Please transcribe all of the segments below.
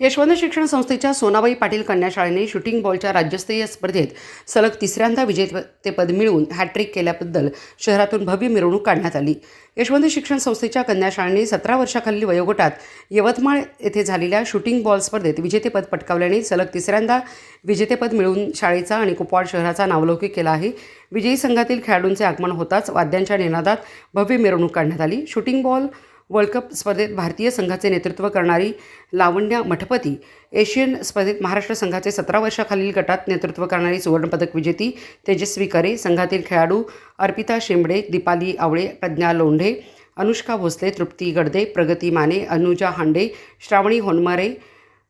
यशवंत शिक्षण संस्थेच्या सोनाबाई पाटील कन्या शाळेने शूटिंग बॉलच्या राज्यस्तरीय स्पर्धेत सलग तिसऱ्यांदा विजेतेपद मिळवून हॅट्रिक केल्याबद्दल शहरातून भव्य मिरवणूक काढण्यात आली. यशवंत शिक्षण संस्थेच्या कन्या शाळेने सतरा वर्षाखालील वयोगटात यवतमाळ येथे झालेल्या शूटिंग बॉल स्पर्धेत विजेतेपद पटकावल्याने सलग तिसऱ्यांदा विजेतेपद मिळवून शाळेचा आणि कुपवाड शहराचा नावलौकिक केला आहे. विजयी संघातील खेळाडूंचे आगमन होताच वाद्यांच्या निनादात भव्य मिरवणूक काढण्यात आली. शूटिंग बॉल वर्ल्ड कप स्पर्धेत भारतीय संघाचे नेतृत्व करणारी लावण्या मठपती एशियन स्पर्धेत महाराष्ट्र संघाचे सतरा वर्षाखालील गटात नेतृत्व करणारी सुवर्णपदक विजेती तेजस्वी करे संघातील खेळाडू अर्पिता शेंबडे दीपाली आवळे प्रज्ञा लोंढे अनुष्का भोसले तृप्ती गडदे प्रगती माने अनुजा हांडे श्रावणी होनमारे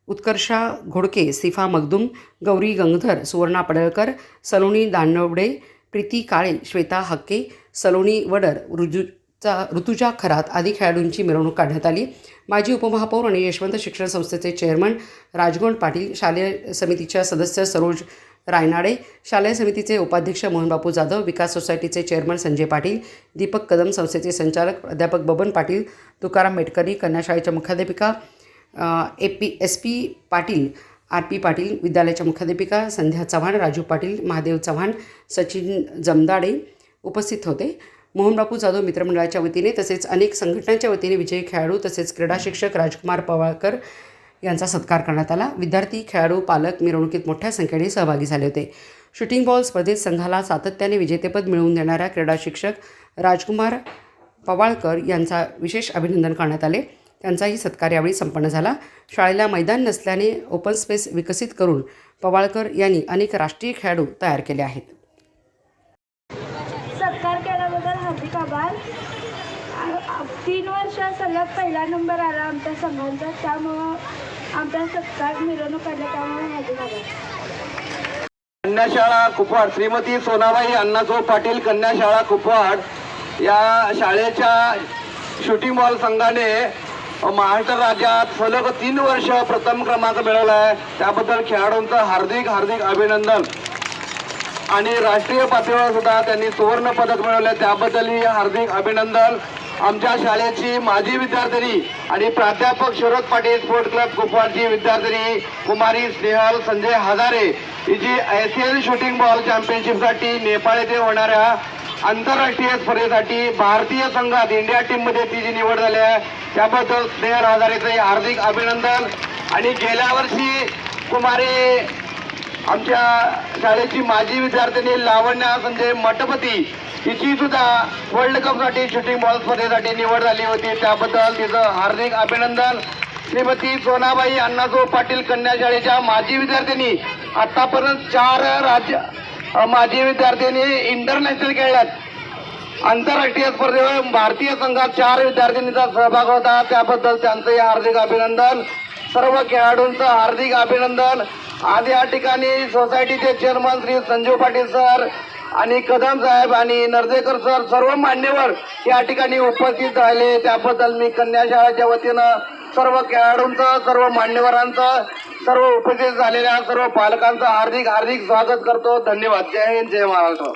उत्कर्षा घोडके सिफा मगदुम गौरी गंगधर सुवर्णा पडळकर सलोनी दानवडे प्रीती काळे श्वेता हक्के सलोनी वडर रुजू चा ऋतुजा खरात आदी खेळाडूंची मिरवणूक काढण्यात आली. माजी उपमहापौर आणि यशवंत शिक्षण संस्थेचे चेअरमन राजगोंड पाटील शालेय समितीच्या सदस्य सरोज रायनाडे शालेय समितीचे उपाध्यक्ष मोहनबापू जाधव विकास सोसायटीचे चेअरमन संजय पाटील दीपक कदम संस्थेचे संचालक प्राध्यापक बबन पाटील तुकाराम मेटकरी कन्याशाळेच्या मुख्याध्यापिका A P S P Patil R P Patil विद्यालयाच्या मुख्याध्यापिका संध्या चव्हाण राजू पाटील महादेव चव्हाण सचिन जमदाडे उपस्थित होते. मोहनबापू जाधव मित्रमंडळाच्या वतीने तसेच अनेक संघटनांच्या वतीने विजयी खेळाडू तसेच क्रीडा शिक्षक राजकुमार पवाळकर यांचा सत्कार करण्यात आला. विद्यार्थी खेळाडू पालक मिरवणुकीत मोठ्या संख्येने सहभागी झाले होते. शूटिंग बॉल स्पर्धेत संघाला सातत्याने विजेतेपद मिळवून देणाऱ्या क्रीडा शिक्षक राजकुमार पवाळकर यांचा विशेष अभिनंदन करण्यात आले. त्यांचाही सत्कार यावेळी संपन्न झाला. शाळेला मैदान नसल्याने ओपन स्पेस विकसित करून पवाळकर यांनी अनेक राष्ट्रीय खेळाडू तयार केले आहेत सत्कार केल्याबद्दल हार्दिक आभार आ- आ- तीन वर्ष सलग पहिला नंबर आला आमच्या संघांचा त्यामुळं आमचा सत्कार मिरवणूक काढल्या त्यामुळे हार्दिक झाला कन्याशाळा कुपवाड श्रीमती सोनाबाई अण्णाचो पाटील कन्याशाळा कुपवाड या शाळेच्या शूटिंग बॉल संघाने महाराष्ट्र राज्यात सलग तीन वर्ष प्रथम क्रमांक मिळवला आहे. त्याबद्दल खेळाडूंचं हार्दिक हार्दिक अभिनंदन. आणि राष्ट्रीय पातळीवर सुद्धा त्यांनी सुवर्ण पदक मिळवले. त्याबद्दलही हार्दिक अभिनंदन. आमच्या शाळेची माजी विद्यार्थिनी आणि प्राध्यापक शरद पाटील स्पोर्ट क्लब कुपवाडची विद्यार्थिनी कुमारी स्नेहल संजय हजारे हिची एस एल शूटिंग बॉल चॅम्पियनशिपसाठी नेपाळ येथे होणाऱ्या आंतरराष्ट्रीय स्पर्धेसाठी भारतीय संघात इंडिया टीममध्ये तिची निवड झाली आहे त्याबद्दल स्नेहल हजारेचे हार्दिक अभिनंदन. आणि गेल्या वर्षी कुमारी आमच्या शाळेची माजी विद्यार्थिनी लावण्या संजय मठपती तिची सुद्धा वर्ल्ड कपसाठी शूटिंग बॉल स्पर्धेसाठी निवड झाली होती. त्याबद्दल तिचं हार्दिक अभिनंदन. श्रीमती सोनाबाई अण्णाजो पाटील कन्या शाळेच्या माजी विद्यार्थिनी आतापर्यंत चार राज्य माजी विद्यार्थिनी इंटरनॅशनल खेळल्यात. आंतरराष्ट्रीय स्पर्धेवर भारतीय संघात चार विद्यार्थिनीचा सहभाग होता. त्याबद्दल त्यांचंही हार्दिक अभिनंदन. सर्व खेळाडूंचं हार्दिक अभिनंदन. आज या ठिकाणी सोसायटीचे चेअरमन श्री संजीव पाटील सर आणि कदम साहेब आणि नर्जेकर सर सर्व मान्यवर या ठिकाणी उपस्थित राहिले. त्याबद्दल मी कन्याशाळाच्या वतीनं सर्व खेळाडूंचं सर्व मान्यवरांचं सर्व उपस्थित झालेल्या सर्व पालकांचं हार्दिक हार्दिक स्वागत करतो. धन्यवाद. जय हिंद जय महाराष्ट्र.